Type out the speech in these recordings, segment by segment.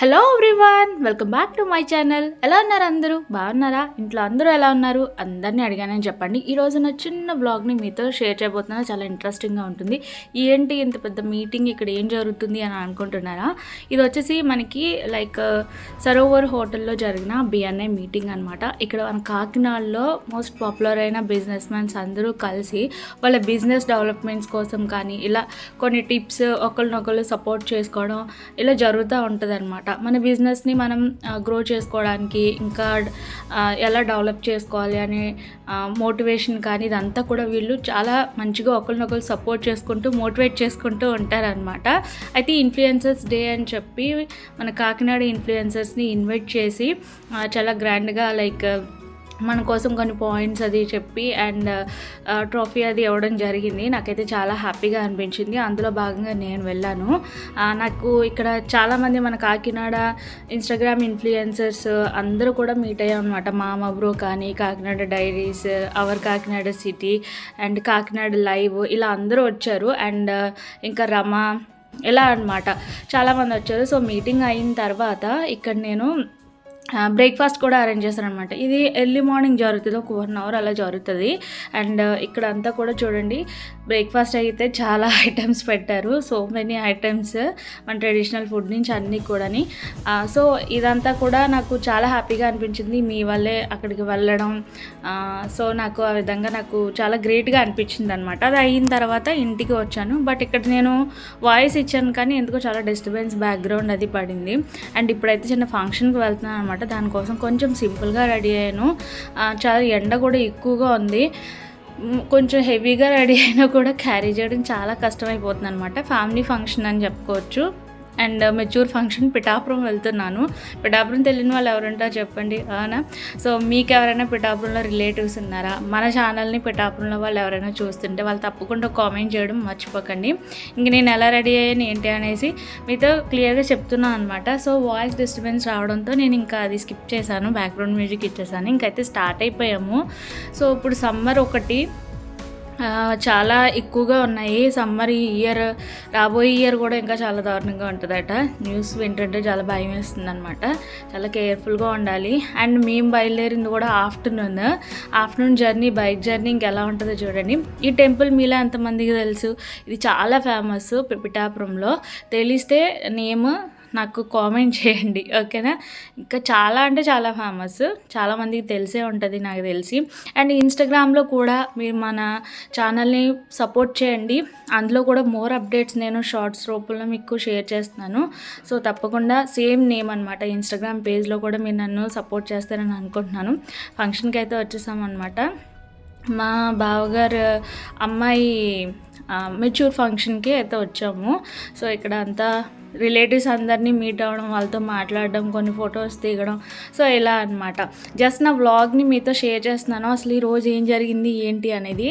Hello everyone welcome back to my channel ఎలా ఉన్నారు అందరూ? బాగున్నారా? ఇంట్లో అందరూ ఎలా ఉన్నారు? అందరినీ అడిగానని చెప్పండి. ఈ రోజు నా చిన్న బ్లాగ్ని మీతో షేర్ చేయబోతున్నా చాలా ఇంట్రెస్టింగ్గా ఉంటుంది. ఏంటి ఇంత పెద్ద మీటింగ్ ఇక్కడ ఏం జరుగుతుంది అని అనుకుంటున్నారా? ఇది వచ్చేసి మనకి లైక్ uh, సరోవర్ హోటల్లో జరిగిన బిఎన్ఐ మీటింగ్ అనమాట ఇక్కడ మన కాకినాడలో మోస్ట్ పాపులర్ అయిన బిజినెస్ మ్యాన్స్ అందరూ కలిసి వాళ్ళ బిజినెస్ డెవలప్మెంట్స్ కోసం కానీ ఇలా కొన్ని టిప్స్ ఒకరినొకరు సపోర్ట్ చేసుకోవడం ఇలా జరుగుతూ ఉంటుంది అనమాట మన బిజినెస్ని మనం గ్రో చేసుకోవడానికి ఇంకా ఎలా డెవలప్ చేసుకోవాలి అనే మోటివేషన్ కానీ ఇదంతా కూడా వీళ్ళు చాలా మంచిగా ఒకరినొకరు సపోర్ట్ చేసుకుంటూ మోటివేట్ చేసుకుంటూ ఉంటారనమాట అయితే ఇన్ఫ్లుయెన్సర్స్ డే అని చెప్పి మన కాకినాడ ఇన్ఫ్లుయెన్సర్స్ని ఇన్వైట్ చేసి చాలా గ్రాండ్గా లైక్ మన కోసం కొన్ని పాయింట్స్ అది చెప్పి అండ్ ట్రోఫీ అది ఇవ్వడం జరిగింది. నాకైతే చాలా హ్యాపీగా అనిపించింది. అందులో భాగంగా నేను వెళ్ళాను. నాకు ఇక్కడ చాలామంది మన కాకినాడ ఇన్స్టాగ్రామ్ ఇన్ఫ్లుయెన్సర్స్ అందరూ కూడా మీట్ అయ్యాం అనమాట మామ బ్రో కానీ Kakinada diaries our Kakinada city and Kakinada live ఇలా అందరూ వచ్చారు. అండ్ ఇంకా రమ ఇలా అనమాట చాలామంది వచ్చారు. సో మీటింగ్ అయిన తర్వాత ఇక్కడ నేను బ్రేక్ఫాస్ట్ కూడా అరేంజ్ చేశారనమాట ఇది ఎర్లీ మార్నింగ్ జరుగుతుంది ఒక వన్ అవర్ అలా జరుగుతుంది. అండ్ uh, ఇక్కడ అంతా కూడా చూడండి బ్రేక్ఫాస్ట్ అయితే చాలా ఐటమ్స్ పెట్టారు. సో మెనీ ఐటమ్స్ మన ట్రెడిషనల్ ఫుడ్ నుంచి అన్నీ కూడాని. సో ఇదంతా కూడా నాకు చాలా హ్యాపీగా అనిపించింది. మీ వల్లే అక్కడికి వెళ్ళడం సో నాకు ఆ విధంగా నాకు చాలా గ్రేట్గా అనిపించింది అనమాట అది అయిన తర్వాత ఇంటికి వచ్చాను. బట్ ఇక్కడ నేను వాయిస్ ఇచ్చాను కానీ ఎందుకో చాలా డిస్టర్బెన్స్ బ్యాక్గ్రౌండ్ అది పడింది. అండ్ ఇప్పుడైతే చిన్న ఫంక్షన్కి వెళ్తున్నాను అనమాట దానికోసం కొంచెం సింపుల్గా రెడీ అయ్యాను. చాలా ఎండ కూడా ఎక్కువగా ఉంది. కొంచెం హెవీగా రెడీ అయినా కూడా క్యారీ చేయడం చాలా కష్టమైపోతుంది అనమాట ఫ్యామిలీ ఫంక్షన్ అని చెప్పుకోవచ్చు. అండ్ మెచ్యూర్ ఫంక్షన్ పిఠాపురం వెళ్తున్నాను. పిఠాపురం తెలియని వాళ్ళు ఎవరుంటారో చెప్పండి అవునా? సో మీకు ఎవరైనా పిఠాపురంలో రిలేటివ్స్ ఉన్నారా? మన ఛానల్ని పిఠాపురంలో వాళ్ళు ఎవరైనా చూస్తుంటే వాళ్ళు తప్పకుండా కామెంట్ చేయడం మర్చిపోకండి. ఇంక నేను ఎలా రెడీ అయ్యాను ఏంటి అనేసి మీతో క్లియర్గా చెప్తున్నాను అనమాట సో వాయిస్ డిస్టర్బెన్స్ రావడంతో నేను ఇంకా అది స్కిప్ చేశాను బ్యాక్గ్రౌండ్ మ్యూజిక్ ఇచ్చేసాను ఇంకైతే స్టార్ట్ అయిపోయాము. సో ఇప్పుడు సమ్మర్ ఒకటి. చాలా ఎక్కువగా ఉన్నాయి. సమ్మర్ ఈ ఇయర్ రాబోయే ఇయర్ కూడా ఇంకా చాలా దారుణంగా ఉంటుందట. న్యూస్ వింటుంటే చాలా భయం వేస్తుంది అనమాట చాలా కేర్ఫుల్గా ఉండాలి. అండ్ మేము బయలుదేరింది కూడా afternoon afternoon journey bike journey ఇంకెలా ఉంటుందో చూడండి. ఈ టెంపుల్ మీలో ఎంతమందికి తెలుసు? ఇది చాలా ఫేమస్ పిఠాపురంలో. తెలిస్తే నేమ్ నాకు కామెంట్ చేయండి ఓకేనా? ఇంకా చాలా అంటే చాలా ఫేమస్ చాలామందికి తెలిసే ఉంటుంది నాకు తెలిసి. అండ్ ఇన్స్టాగ్రామ్లో కూడా మీరు మన ఛానల్ని సపోర్ట్ చేయండి. అందులో కూడా మోర్ అప్డేట్స్ నేను షార్ట్స్ రూపంలో మీకు షేర్ చేస్తున్నాను. సో తప్పకుండా సేమ్ నేమ్ అనమాట ఇన్స్టాగ్రామ్ పేజ్లో కూడా మీరు నన్ను సపోర్ట్ చేస్తారని అనుకుంటున్నాను. ఫంక్షన్కి అయితే వచ్చేసామన్నమాట మా బావగారు అమ్మాయి మెచ్యూర్ ఫంక్షన్కి అయితే వచ్చాము. సో ఇక్కడ అంతా రిలేటివ్స్ అందరినీ మీట్ అవ్వడం వాళ్ళతో మాట్లాడడం కొన్ని ఫొటోస్ దిగడం. సో ఇలా అనమాట జస్ట్ నా వ్లాగ్ని మీతో షేర్ చేస్తున్నాను. అసలు ఈ రోజు ఏం జరిగింది ఏంటి అనేది.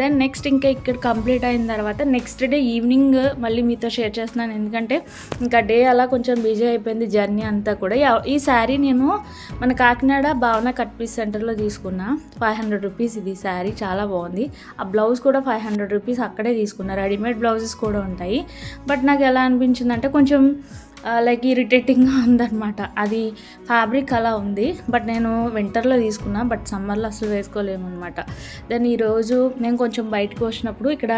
దెన్ నెక్స్ట్ ఇంకా ఇక్కడ కంప్లీట్ అయిన తర్వాత నెక్స్ట్ డే ఈవినింగ్ మళ్ళీ మీతో షేర్ చేస్తున్నాను. ఎందుకంటే ఇంకా డే అలా కొంచెం బిజీ అయిపోయింది జర్నీ అంతా కూడా. ఈ శారీ నేను మన కాకినాడ భావన కట్ పీస్ సెంటర్లో తీసుకున్నా. ఫైవ్ హండ్రెడ్ రూపీస్ ఇది శారీ చాలా బాగుంది. ఆ బ్లౌజ్ కూడా ఫైవ్ హండ్రెడ్ రూపీస్ అక్కడే తీసుకున్నా. రెడీమేడ్ బ్లౌజెస్ కూడా ఉంటాయి. బట్ నాకు ఎలా అనిపించింది అనిపించిందంటే కొంచెం లైక్ ఇరిటేటింగ్గా ఉందన్నమాట. అది ఫ్యాబ్రిక్ అలా ఉంది బట్ నేను వింటర్లో తీసుకున్నా బట్ సమ్మర్లో అసలు వేసుకోలేము అనమాట దెన్ ఈరోజు నేను కొంచెం బయటకు వచ్చినప్పుడు ఇక్కడ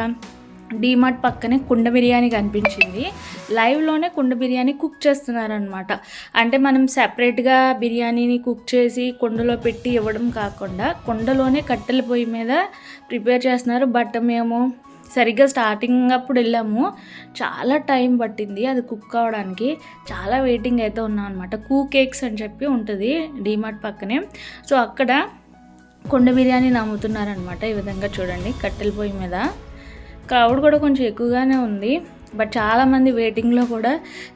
డీమార్ట్ పక్కనే కుండ బిర్యానీ కనిపించింది. లైవ్లోనే కుండ బిర్యానీ కుక్ చేస్తున్నారనమాట అంటే మనం సెపరేట్గా బిర్యానీని కుక్ చేసి కుండలో పెట్టి ఇవ్వడం కాకుండా కుండలోనే కట్టెల పొయ్యి మీద ప్రిపేర్ చేస్తున్నారు బట్ మేము సరిగ్గా స్టార్టింగ్ అప్పుడు వెళ్ళాము. చాలా టైం పట్టింది అది కుక్ అవ్వడానికి చాలా వెయిటింగ్ అయితే ఉన్నాం అనమాట కూ కేక్స్ అని చెప్పి ఉంటుంది డీమార్ట్ పక్కనే. సో అక్కడ కుండ బిర్యానీ నమ్ముతున్నారనమాట ఈ విధంగా చూడండి. కట్టెల పొయ్యి మీద. క్రౌడ్ కూడా కొంచెం ఎక్కువగానే ఉంది. బట్ చాలామంది వెయిటింగ్లో కూడా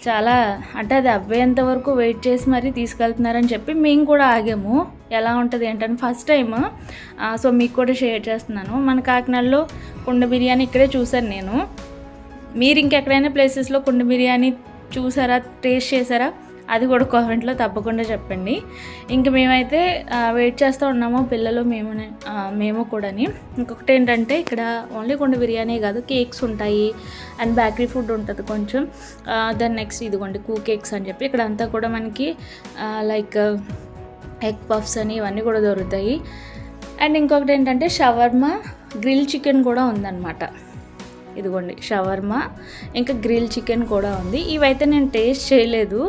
చాలా అంటే అది అవ్వేంత వరకు వెయిట్ చేసి మరీ తీసుకెళ్తున్నారని చెప్పి మేము కూడా ఆగాము. ఎలా ఉంటుంది ఏంటని ఫస్ట్ టైం సో మీకు కూడా షేర్ చేస్తున్నాను. మన కాకినాడలో కుండ బిర్యానీ ఇక్కడే చూశాను నేను. మీరు ఇంకెక్కడైనా ప్లేసెస్లో కుండ బిర్యానీ చూసారా టేస్ట్ చేశారా అది కూడా కామెంట్లో తప్పకుండా చెప్పండి. ఇంకా మేమైతే వెయిట్ చేస్తూ ఉన్నాము పిల్లలు మేము మేము కూడాని. ఇంకొకటి ఏంటంటే ఇక్కడ ఓన్లీ కొండ బిర్యానీ కాదు కేక్స్ ఉంటాయి అండ్ బేకరీ ఫుడ్ ఉంటుంది కొంచెం. దాని నెక్స్ట్ ఇదిగోండి కూ కేక్స్ అని చెప్పి. ఇక్కడ అంతా కూడా మనకి లైక్ ఎగ్ పఫ్స్ అని ఇవన్నీ కూడా దొరుకుతాయి. అండ్ ఇంకొకటి ఏంటంటే షవర్మా గ్రిల్ చికెన్ కూడా ఉందన్నమాట. ఇదిగోండి షవర్మా ఇంకా గ్రిల్ చికెన్ కూడా ఉంది. ఇవైతే నేను టేస్ట్ చేయలేదు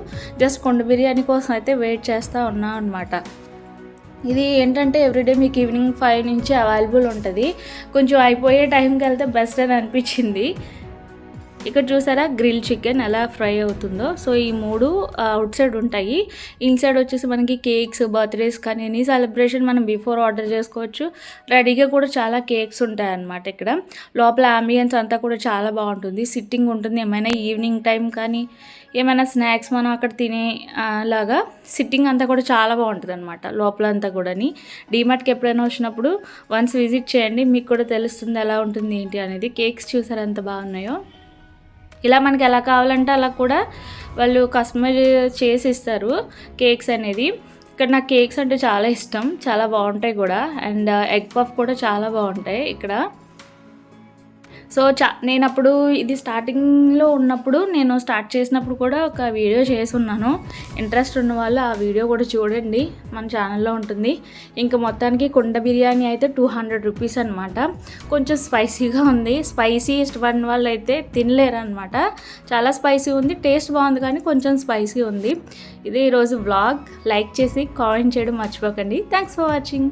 జస్ట్ కొండ బిర్యానీ కోసం అయితే వెయిట్ చేస్తూ ఉన్నా అనమాట ఇది ఏంటంటే ఎవ్రీడే మీకు ఈవినింగ్ ఫైవ్ నుంచి అవైలబుల్ ఉంటుంది. కొంచెం అయిపోయే టైంకి వెళ్తే బెస్ట్ అని అనిపించింది. ఇక్కడ చూసారా? గ్రిల్ చికెన్ ఎలా ఫ్రై అవుతుందో. సో ఈ మూడు అవుట్ సైడ్ ఉంటాయి. ఇన్సైడ్ వచ్చేసి మనకి కేక్స్ బర్త్డేస్ కానీ ఎనీ సెలబ్రేషన్ మనం బిఫోర్ ఆర్డర్ చేసుకోవచ్చు. రెడీగా కూడా చాలా కేక్స్ ఉంటాయి అన్నమాట ఇక్కడ. లోపల అంబియన్స్ అంతా కూడా చాలా బాగుంటుంది. సిట్టింగ్ ఉంటుంది. ఏమైనా ఈవినింగ్ టైం కానీ ఏమైనా స్నాక్స్ మనం అక్కడ తినే లాగా సిట్టింగ్ అంతా కూడా చాలా బాగుంటుంది అనమాట లోపల అంతా కూడాని. డీమార్ట్కి ఎప్పుడైనా వచ్చినప్పుడు వన్స్ విజిట్ చేయండి. మీకు కూడా తెలుస్తుంది ఎలా ఉంటుంది ఏంటి అనేది. కేక్స్ చూసారు? ఎంత బాగున్నాయో. ఇలా మనకి ఎలా కావాలంటే అలా కూడా వాళ్ళు కస్టమర్ చేసి ఇస్తారు కేక్స్ అనేది. ఇక్కడ నాకు కేక్స్ అంటే చాలా ఇష్టం చాలా బాగుంటాయి కూడా. అండ్ ఎగ్ పఫ్ కూడా చాలా బాగుంటాయి ఇక్కడ. సో చా నేను అప్పుడు ఇది స్టార్టింగ్లో ఉన్నప్పుడు నేను స్టార్ట్ చేసినప్పుడు కూడా ఒక వీడియో చేసి ఉన్నాను ఇంట్రెస్ట్ ఉన్న వాళ్ళు ఆ వీడియో కూడా చూడండి. మన ఛానల్లో ఉంటుంది. ఇంకా మొత్తానికి కుండ బిర్యానీ అయితే టూ హండ్రెడ్ రూపీస్ అనమాట కొంచెం స్పైసీగా ఉంది. స్పైసీ ఇష్టపడిన వాళ్ళు అయితే తినలేరు అనమాట చాలా స్పైసీ ఉంది. టేస్ట్ బాగుంది కానీ కొంచెం స్పైసీ ఉంది. ఇది ఈరోజు వ్లాగ్. లైక్ చేసి కామెంట్ చేయడం మర్చిపోకండి. Thanks for watching.